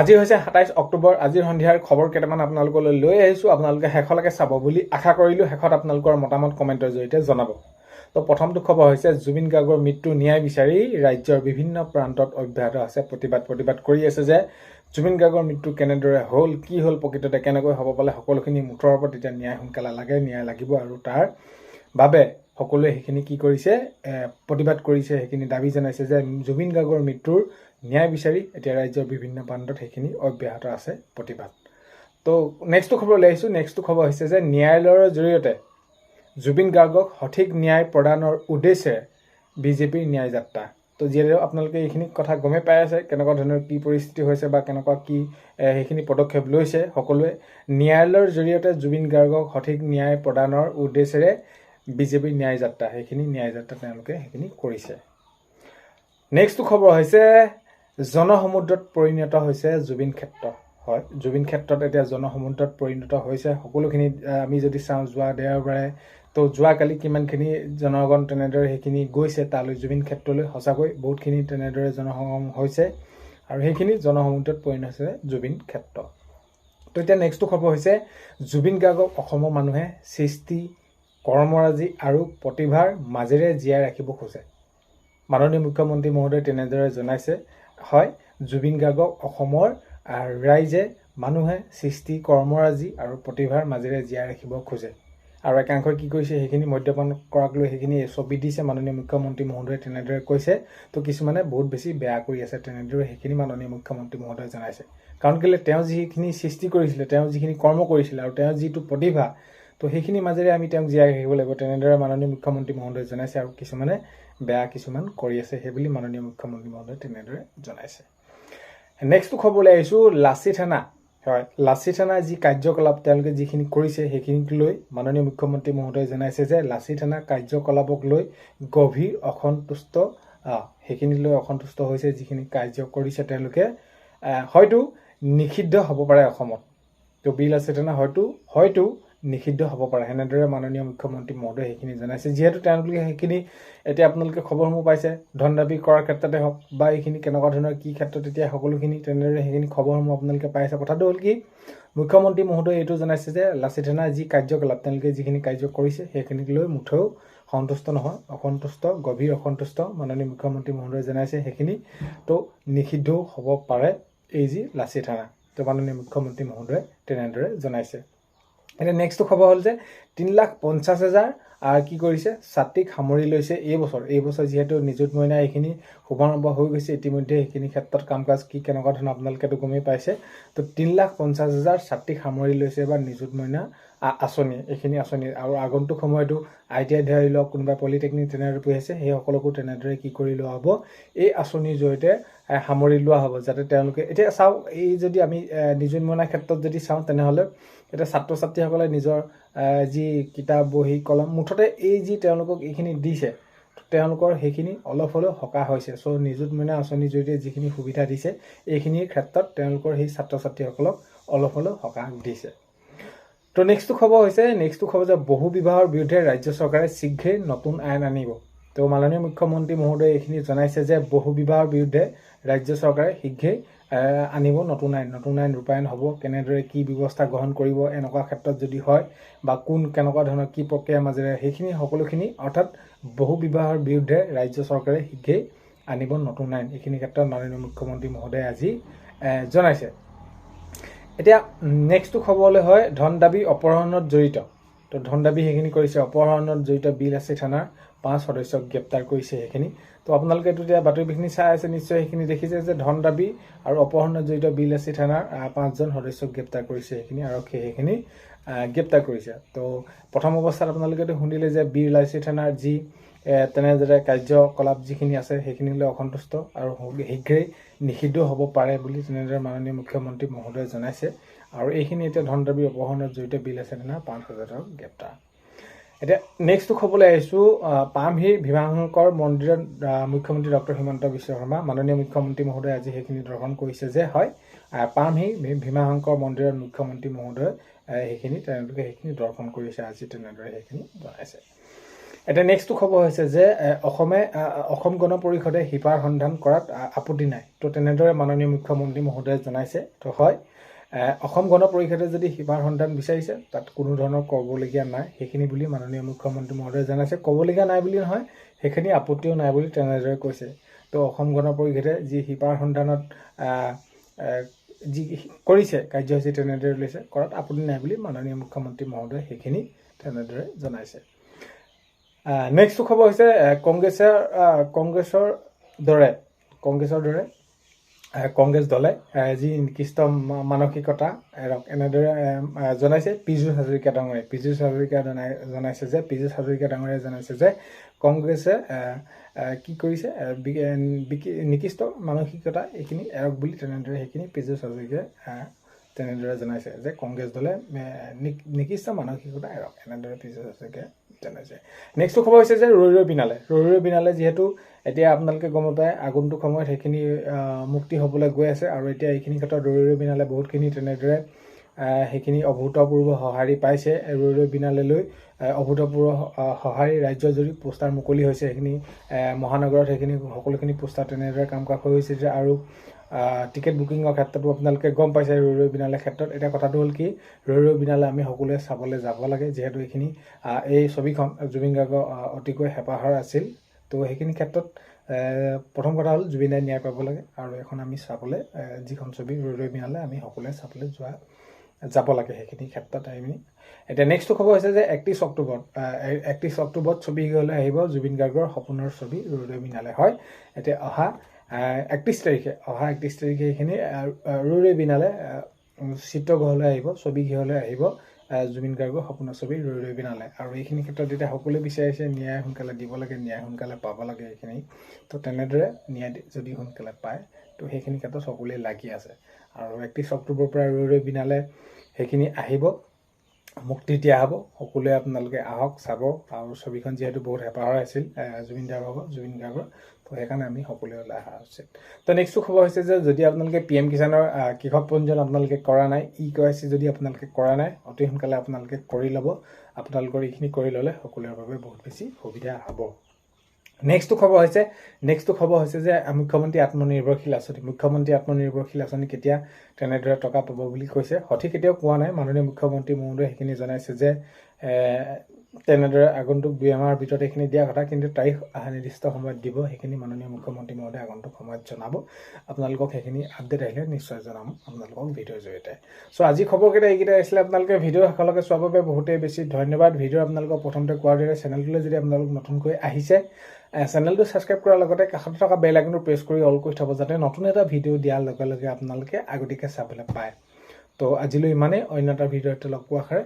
আজি হৈছে সাতাইছ অক্টোবৰ আজিৰ সন্ধিয়াৰ খবৰ কেইটামান আপোনালোকলৈ লৈ আহিছোঁ। আপোনালোকে শেষলৈকে চাব বুলি আশা কৰিলোঁ। শেষত আপোনালোকৰ মতামত কমেণ্টৰ জৰিয়তে জনাব। তো প্ৰথমটো খবৰ হৈছে জুবিন গাৰ্গৰ মৃত্যু ন্যায় বিচাৰি ৰাজ্যৰ বিভিন্ন প্ৰান্তত অব্যাহত আছে। প্ৰতিবাদ প্ৰতিবাদ কৰি আছে যে জুবিন গাৰ্গৰ মৃত্যু কেনেদৰে হ'ল কি হ'ল প্ৰকৃততে কেনেকৈ হ'ব পালে সকলোখিনি মুঠৰ ওপৰত এতিয়া ন্যায় সোনকালে লাগে ন্যায় লাগিব আৰু তাৰ বাবে সকলোৱে সেইখিনি কি কৰিছে প্ৰতিবাদ কৰিছে সেইখিনি দাবী জনাইছে যে জুবিন গাৰ্গৰ মৃত্যুৰ ন্যায় বিচাৰি এতিয়া ৰাজ্যৰ বিভিন্ন প্ৰান্তত সেইখিনি অব্যাহত আছে প্ৰতিবাদ। তো নেক্সটটো খবৰ লৈ আহিছোঁ। নেক্সটটো খবৰ হৈছে যে ন্যায়ালয়ৰ জৰিয়তে জুবিন গাৰ্গক সঠিক ন্যায় প্ৰদানৰ উদ্দেশ্যেৰে বিজেপিৰ ন্যায় যাত্ৰা তো যিহেতু আপোনালোকে এইখিনি কথা গমেই পাই আছে কেনেকুৱা ধৰণৰ কি পৰিস্থিতি হৈছে বা কেনেকুৱা কি সেইখিনি পদক্ষেপ লৈছে সকলোৱে ন্যায়ালয়ৰ জৰিয়তে জুবিন গাৰ্গক সঠিক ন্যায় প্ৰদানৰ উদ্দেশ্যেৰে বিজেপিৰ ন্যায় যাত্ৰা সেইখিনি ন্যায় যাত্ৰা তেওঁলোকে সেইখিনি কৰিছে। নেক্সটটো খবৰ হৈছে জনসমুদ্ৰত পৰিণত হৈছে জুবিন ক্ষেত্ৰ। হয় জুবিন ক্ষেত্ৰত এতিয়া জনসমুদ্ৰত পৰিণত হৈছে। সকলোখিনি আমি যদি চাওঁ যোৱা দেওবাৰে তো যোৱাকালি কিমানখিনি জনগণ তেনেদৰে সেইখিনি গৈছে তালৈ জুবিন ক্ষেত্ৰলৈ সঁচাকৈ বহুতখিনি তেনেদৰে জনসমাগম হৈছে আৰু সেইখিনি জনসমুদ্ৰত পৰিণত হৈছে জুবিন ক্ষেত্ৰ। তো এতিয়া নেক্সটটো খবৰ হৈছে জুবিন গাৰ্গক অসমৰ মানুহে সৃষ্টি কৰ্মৰাজি আৰু প্ৰতিভাৰ মাজেৰে জীয়াই ৰাখিব খোজে। মাননীয় মুখ্যমন্ত্ৰী মহোদয়ে তেনেদৰে জনাইছে। হয়। জুবিন গাৰ্গক অসমৰ ৰাইজে মানুহে সৃষ্টি কৰ্মৰাজি আৰু প্ৰতিভাৰ মাজেৰে জীয়াই ৰাখিব খোজে। আৰু একাংশই কি কৰিছে সেইখিনি মদ্যপান কৰাক লৈ সেইখিনি ছবি দিছে মাননীয় মুখ্যমন্ত্ৰী মহোদয়ে তেনেদৰে কৈছে। তো কিছুমানে বহুত বেছি বেয়া কৰি আছে তেনেদৰে সেইখিনি মাননীয় মুখ্যমন্ত্ৰী মহোদয়ে জনাইছে। কাৰণ কেলৈ তেওঁ যিখিনি সৃষ্টি কৰিছিলে তেওঁ যিখিনি কৰ্ম কৰিছিলে আৰু তেওঁৰ যিটো প্ৰতিভা তো সেইখিনি মাজেৰে আমি তেওঁক জীয়াই ৰাখিব লাগিব তেনেদৰে মাননীয় মুখ্যমন্ত্ৰী মহোদয়ে জনাইছে। আৰু কিছুমানে বেয়া কিছুমান কৰি আছে সেইবুলি মাননীয় মুখ্যমন্ত্ৰী মহোদয়ে তেনেদৰে জনাইছে। নেক্সটটো খবৰলৈ আহিছোঁ লাচি থানা। হয় লাচি থানাৰ যি কাৰ্যকলাপ তেওঁলোকে যিখিনি কৰিছে সেইখিনিক লৈ মাননীয় মুখ্যমন্ত্ৰী মহোদয়ে জনাইছে যে লাচি থানাৰ কাৰ্যকলাপক লৈ গভীৰ অসন্তুষ্ট আহ, সেইখিনিক লৈ অসন্তুষ্ট হৈছে যিখিনি কাৰ্য কৰিছে তেওঁলোকে। হয়তো নিষিদ্ধ হ'ব পাৰে অসমত। তো বিল আছে তেনে হয়তো হয়তো নিষিদ্ধ হ'ব পাৰে। সেনেদৰে মাননীয় মুখ্যমন্ত্ৰী মহোদয়ে সেইখিনি জনাইছে। যিহেতু তেওঁলোকে সেইখিনি এতিয়া আপোনালোকে খবৰসমূহ পাইছে ধন দাবী কৰাৰ ক্ষেত্ৰতে হওক বা এইখিনি কেনেকুৱা ধৰণৰ কি ক্ষেত্ৰত এতিয়া সকলোখিনি তেনেদৰে সেইখিনি খবৰসমূহ আপোনালোকে পাইছে কথাটো হ'ল কি মুখ্যমন্ত্ৰী মহোদয়ে এইটো জনাইছে যে লাচি থানাৰ যি কাৰ্যকলাপ তেওঁলোকে যিখিনি কাৰ্য কৰিছে সেইখিনিক লৈ মুঠেও সন্তুষ্ট নহয় অসন্তুষ্ট গভীৰ অসন্তুষ্ট মাননীয় মুখ্যমন্ত্ৰী মহোদয়ে জনাইছে সেইখিনি। তো নিষিদ্ধও হ'ব পাৰে এই যি লাচি থানা তো মাননীয় মুখ্যমন্ত্ৰী মহোদয়ে তেনেদৰে জনাইছে। এতিয়া নেক্সটটো খবৰ হ'ল যে তিনি লাখ পঞ্চাছ হাজাৰ আৰু কি কৰিছে ছাত্ৰীক সামৰি লৈছে এই বছৰ। এই বছৰ যিহেতু নিযুত মইনা এইখিনি শুভাৰম্ভ হৈ গৈছে ইতিমধ্যে সেইখিনি ক্ষেত্ৰত কাম কাজ কি কেনেকুৱা ধৰণৰ আপোনালোকেতো গমেই পাইছে। তো তিনি লাখ পঞ্চাছ হাজাৰ ছাত্ৰীক সামৰি লৈছে বা নিযুত মইনা আঁচনি এইখিনি আঁচনি। আৰু আগন্তুক সময়তো আই টি আই ধৰি লওক কোনোবা পলিটেকনিক তেনেদৰে পঢ়ি আছে সেইসকলকো তেনেদৰে কি কৰি লোৱা হ'ব এই আঁচনিৰ জৰিয়তে সামৰি লোৱা হ'ব যাতে তেওঁলোকে এতিয়া চাওক এই যদি আমি মইনাৰ ক্ষেত্ৰত যদি চাওঁ তেনেহ'লে এতিয়া ছাত্ৰ ছাত্ৰীসকলে নিজৰ যি কিতাপ বহী কলম মুঠতে এই যি তেওঁলোকক এইখিনি দিছে তেওঁলোকৰ সেইখিনি অলপ হ'লেও সকাহ হৈছে। চ' নিযুত মইনা আঁচনিৰ জৰিয়তে যিখিনি সুবিধা দিছে এইখিনিৰ ক্ষেত্ৰত তেওঁলোকৰ সেই ছাত্ৰ ছাত্ৰীসকলক অলপ হ'লেও সকাহ দিছে তো নেক্সটটো খবৰ হৈছে নেক্সটটো খবৰ যে বহু বিবাহৰ বিৰুদ্ধে ৰাজ্য চৰকাৰে শীঘ্ৰেই নতুন আইন আনিব। তো মাননীয় মুখ্যমন্ত্ৰী মহোদয়ে এইখিনি জনাইছে যে বহু বিবাহৰ বিৰুদ্ধে ৰাজ্য চৰকাৰে শীঘ্ৰেই আনিব নতুন আইন নতুন আইন ৰূপায়ণ হ'ব কেনেদৰে কি ব্যৱস্থা গ্ৰহণ কৰিব এনেকুৱা ক্ষেত্ৰত যদি হয় বা কোন কেনেকুৱা ধৰণৰ কি প্ৰক্ৰিয়াৰ মাজেৰে সেইখিনি সকলোখিনি অৰ্থাৎ বহু বিবাহৰ বিৰুদ্ধে ৰাজ্য চৰকাৰে শীঘ্ৰেই আনিব নতুন আইন। এইখিনি ক্ষেত্ৰত মাননীয় মুখ্যমন্ত্ৰী মহোদয়ে আজি জনাইছে। এতিয়া নেক্সটটো খবৰলৈ হয় ধন দাবী অপহৰণত জড়িত। তো ধন দাবী সেইখিনি কৰিছে অপহৰণত জড়িত বিল আছে থানাৰ। পাঁচ সদস্যক গ্ৰেপ্তাৰ কৰিছে সেইখিনি তো আপোনালোকেতো এতিয়া বাতৰি চাই আছে, নিশ্চয় সেইখিনি দেখিছে যে ধন দাবি আৰু অপহৰণত জড়িত বিল আছে থানাৰ পাঁচজন সদস্যক গ্ৰেপ্তাৰ কৰিছে সেইখিনি আৰক্ষীয়ে সেইখিনি গ্ৰেপ্তাৰ কৰিছে। তো প্ৰথম অৱস্থাত আপোনালোকেতো শুনিলে যে বীৰ লাচি থানাৰ যি তেনেদৰে কাৰ্যকলাপ যিখিনি আছে সেইখিনিলৈ অসন্তুষ্ট আৰু শীঘ্ৰেই নিষিদ্ধ হ'ব পাৰে বুলি তেনেদৰে মাননীয় মুখ্যমন্ত্ৰী মহোদয়ে জনাইছে। আৰু এইখিনি এতিয়া ধন দাবি অপহৰণত জড়িত বিল আছে তেনে পাঁচ হাজাৰৰ গ্ৰেপ্তাৰ। এতিয়া নেক্সটটো খবলৈ আহিছোঁ আহ, পামহিৰ ভীমাশংকৰ মন্দিৰত মুখ্যমন্ত্ৰী ডক্টৰ হিমন্ত বিশ্ব শৰ্মা মাননীয় মুখ্যমন্ত্ৰী মহোদয়ে আজি সেইখিনি দৰ্শন কৰিছে যে হয় পামহি ভীমাশংকৰ মন্দিৰত মুখ্যমন্ত্ৰী মহোদয়ে সেইখিনি তেওঁলোকে সেইখিনি দৰ্শন কৰিছে আজি তেনেদৰে সেইখিনি জনাইছে। এতিয়া নেক্সটটো খবৰ হৈছে যে অসমে অসম গণ পৰিষদে শিপাৰ সন্ধান কৰাত আপত্তি নাই। তো তেনেদৰে মাননীয় মুখ্যমন্ত্ৰী মহোদয়ে জনাইছে। তো হয় অসম গণ পৰিষদে যদি শিপাৰ সন্ধান বিচাৰিছে তাত কোনো ধৰণৰ ক'বলগীয়া নাই। সেইখিনি বুলি মাননীয় মুখ্যমন্ত্ৰী মহোদয়ে জনাইছে। ক'বলগীয়া নাই বুলি নহয় সেইখিনি আপত্তিও নাই বুলি তেনেদৰে কৈছে। তো অসম গণ পৰিষদে যি শিপাৰ সন্ধানত যি কৰিছে কাৰ্যসূচী তেনেদৰে লৈছে কৰাত আপত্তি নাই বুলি মাননীয় মুখ্যমন্ত্ৰী মহোদয়ে সেইখিনি তেনেদৰে জনাইছে। নেক্সটটো খবৰ হৈছে এ, কংগ্ৰেছে আহ, কংগ্ৰেছৰ দৰে কংগ্ৰেছৰ দৰে কংগ্ৰেছ দলে যি নিকৃষ্ট মানসিকতা এনেদৰে জনাইছে পীযুষ হাজৰিকা ডাঙৰীয়াই। পীযুষ হাজৰিকা জনাই জনাইছে যে পীযুষ হাজৰিকা ডাঙৰীয়াই জনাইছে যে কংগ্ৰেছে কি কৰিছে নিকৃষ্ট মানসিকতা এইখিনি এৰক বুলি তেনেদৰে সেইখিনি পীযুষ হাজৰিকাই তেনেদৰে জনাইছে যে কংগ্ৰেছ দলে নিকৃষ্ট মানসিকতা এৰক এনেদৰে পীযুষ হাজৰিকাই জনাইছে নেক্সটটো খবৰ হৈছে যে ৰৈ ৰৈ বিনালে ৰৈ ৰৈ বিনালে যিহেতু এতিয়া আপোনালোকে গম পায় আগন্তুক সময়ত সেইখিনি মুক্তি হ'বলৈ গৈ আছে আৰু এতিয়া এইখিনি ক্ষেত্ৰত ৰৈ ৰৈ বিনালে বহুতখিনি তেনেদৰে সেইখিনি অভূতপূৰ্ব সঁহাৰি পাইছে ৰৈ ৰৈ বিনালেলৈ আহ, অভূতপূৰ্ব সঁহাৰি ৰাজ্যজুৰি পোষ্টাৰ মুকলি হৈছে সেইখিনি মহানগৰত সেইখিনি সকলোখিনি পোষ্টাৰ তেনেদৰে কাম কাজ হৈছে যে আৰু টিকেট বুকিঙৰ ক্ষেত্ৰতো আপোনালোকে গম পাইছে ৰৈ ৰৈ বিনালে ক্ষেত্ৰত। এতিয়া কথাটো হ'ল কি ৰৈ ৰৈ বিনালে আমি সকলোৱে চাবলৈ যাব লাগে যিহেতু এইখিনি এই ছবিখন জুবিন গাৰ্গৰ অতিকৈ হেঁপাহৰ আছিল। তো সেইখিনি ক্ষেত্ৰত প্ৰথম কথা হ'ল জুবিনাই ন্যায় পাব লাগে আৰু এখন আমি চাবলৈ যিখন ছবি ৰৈ ৰৈ বিনালে আমি সকলোৱে চাবলৈ যোৱা যাব লাগে সেইখিনি ক্ষেত্ৰত আমি এতিয়া নেক্সটটো খবৰ হৈছে যে একত্ৰিছ অক্টোবৰত একত্ৰিছ অক্টোবৰত ছবি গৃহলৈ আহিব জুবিন গাৰ্গৰ সপোনৰ ছবি ৰৈ ৰৈ বিনালে। হয় এতিয়া অহা একত্ৰিছ তাৰিখে অহা একত্ৰিছ তাৰিখে এইখিনি আহ, আহ, ৰৈ ৰৈ বিনালে চিত্ৰগৃহলৈ আহিব ছবি গৃহলৈ আহিব আহ, জুবিন গাৰ্গৰ সপোনৰ ছবি ৰৈ ৰৈ বিনালে। আৰু এইখিনি ক্ষেত্ৰত এতিয়া সকলোৱে বিচাৰিছে ন্যায় সোনকালে দিব লাগে ন্যায় সোনকালে পাব লাগে এইখিনি তো তেনেদৰে ন্যায় যদি সোনকালে পায় তো সেইখিনি ক্ষেত্ৰত সকলোৱে লাগি আছে। আৰু একত্ৰিছ অক্টোবৰৰ পৰা ৰৈ ৰৈ বিনালে সেইখিনি আহিব। মুক্তি দিয়া হ'ব। সকলোৱে আপোনালোকে আহক চাব। আৰু ছবিখন যিহেতু বহুত হেঁপাহৰ আছিল জুবিন গাৰ্গৰ জুবিন গাৰ্গৰ। তো সেইকাৰণে আমি সকলোৱে ওলাই অহা উচিত। তো নেক্সটটো খবৰ হৈছে যে যদি আপোনালোকে পি এম কিষাণৰ কৃষক পঞ্জীয়ন আপোনালোকে কৰা নাই ই কে ৱাই চি যদি আপোনালোকে কৰা নাই অতি সোনকালে আপোনালোকে কৰি ল'ব। আপোনালোকৰ এইখিনি কৰি ল'লে সকলোৰে বাবে বহুত বেছি সুবিধা হ'ব। নেক্সটটো খবৰ হৈছে নেক্সটটো খবৰ হৈছে যে মুখ্যমন্ত্ৰী আত্মনিৰ্ভৰশীল আঁচনি মুখ্যমন্ত্ৰী আত্মনিৰ্ভৰশীল আঁচনি কেতিয়া তেনেদৰে টকা পাব বুলি কৈছে সঠিক এতিয়াও কোৱা নাই। মাননীয় মুখ্যমন্ত্ৰী মহোদয়ে সেইখিনি জনাইছে যে তেনেদৰে আগন্তুক দুই এমাহৰ ভিতৰত এইখিনি দিয়া কথা কিন্তু তাৰিখ অহা নিৰ্দিষ্ট সময়ত দিব সেইখিনি মাননীয় মুখ্যমন্ত্ৰী মহোদয়ে আগন্তুক সময়ত জনাব। আপোনালোকক সেইখিনি আপডেট আহিলে নিশ্চয় জনাম আপোনালোকক ভিডিঅ'ৰ জৰিয়তে। চ' আজি খবৰকেইটা এইকেইটা আছিলে আপোনালোকে ভিডিঅ' শেষলৈকে চোৱাৰ বাবে বহুতেই বেছি ধন্যবাদ। ভিডিঅ' আপোনালোকক প্ৰথমতে কোৱাৰ দৰে চেনেলটোলৈ যদি আপোনালোক নতুনকৈ আহিছে চেনেলটো ছাবস্ক্ৰাইব কৰাৰ লগতে কাষতে থকা বেল আইকনটো প্ৰেছ কৰি অল কৰি থ'ব যাতে নতুন এটা ভিডিঅ' দিয়াৰ লগে লগে আপোনালোকে আগতীয়াকৈ চাবলৈ পায়। তো আজিলৈ ইমানেই, অন্য এটা ভিডিঅ'তে লগ পোৱা আশাৰে